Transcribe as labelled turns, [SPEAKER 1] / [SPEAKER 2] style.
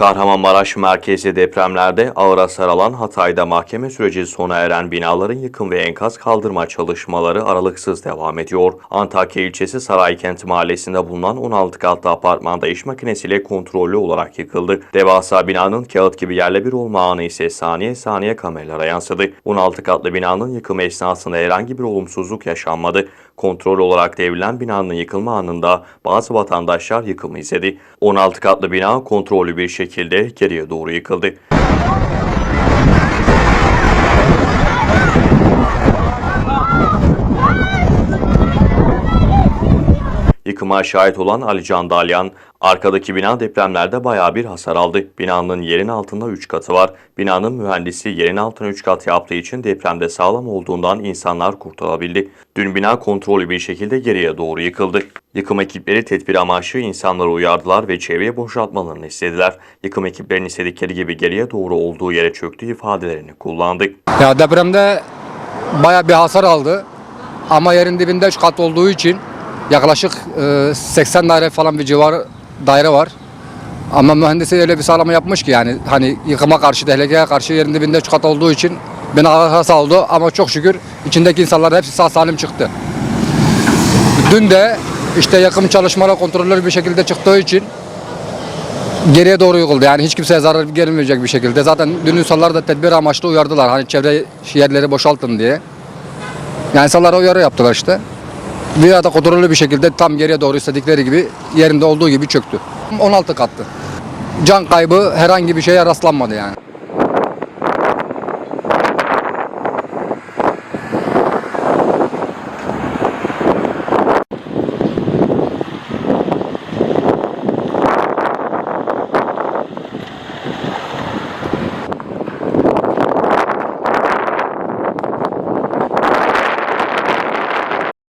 [SPEAKER 1] Kahramanmaraş merkezli depremlerde ağır hasar alan Hatay'da mahkeme süreci sona eren binaların yıkım ve enkaz kaldırma çalışmaları aralıksız devam ediyor. Antakya ilçesi Saraykent mahallesinde bulunan 16 katlı apartmanda iş makinesiyle kontrollü olarak yıkıldı. Devasa binanın kağıt gibi yerle bir olma anı ise saniye saniye kameralara yansıdı. 16 katlı binanın yıkımı esnasında herhangi bir olumsuzluk yaşanmadı. Kontrol olarak devrilen binanın yıkılma anında bazı vatandaşlar yıkımı izledi. 16 katlı bina kontrollü bir şekilde geriye doğru yıkıldı. Yıkıma şahit olan Ali Can Dalyan, arkadaki bina depremlerde bayağı bir hasar aldı. Binanın yerin altında 3 katı var. Binanın mühendisi yerin altına 3 kat yaptığı için depremde sağlam olduğundan insanlar kurtulabildi. Dün bina kontrollü bir şekilde geriye doğru yıkıldı. Yıkım ekipleri tedbir amaçlı insanları uyardılar ve çevreye boşaltmalarını istediler. Yıkım ekiplerinin istedikleri gibi geriye doğru olduğu yere çöktüğü ifadelerini kullandı.
[SPEAKER 2] Ya depremde baya bir hasar aldı. Ama yerin dibinde 3 kat olduğu için yaklaşık e, 80 daire falan bir civar daire var. Ama mühendisi öyle bir sağlama yapmış ki yani hani yıkıma karşı, tehlikeye karşı yerin dibinde 3 kat olduğu için bina ağır hasar oldu ama çok şükür içindeki insanlar hepsi sağ salim çıktı. Dün de işte yakım çalışmalar kontrollü bir şekilde çıktığı için geriye doğru yıkıldı. Yani hiç kimseye zarar gelmeyecek bir şekilde. Zaten dün insanlar da tedbir amaçlı uyardılar. Hani çevre yerleri boşaltın diye. Yani insanlara uyarı yaptılar işte. Bir da kontrollü bir şekilde tam geriye doğru istedikleri gibi yerinde olduğu gibi çöktü. 16 kattı. Can kaybı herhangi bir şeye rastlanmadı yani.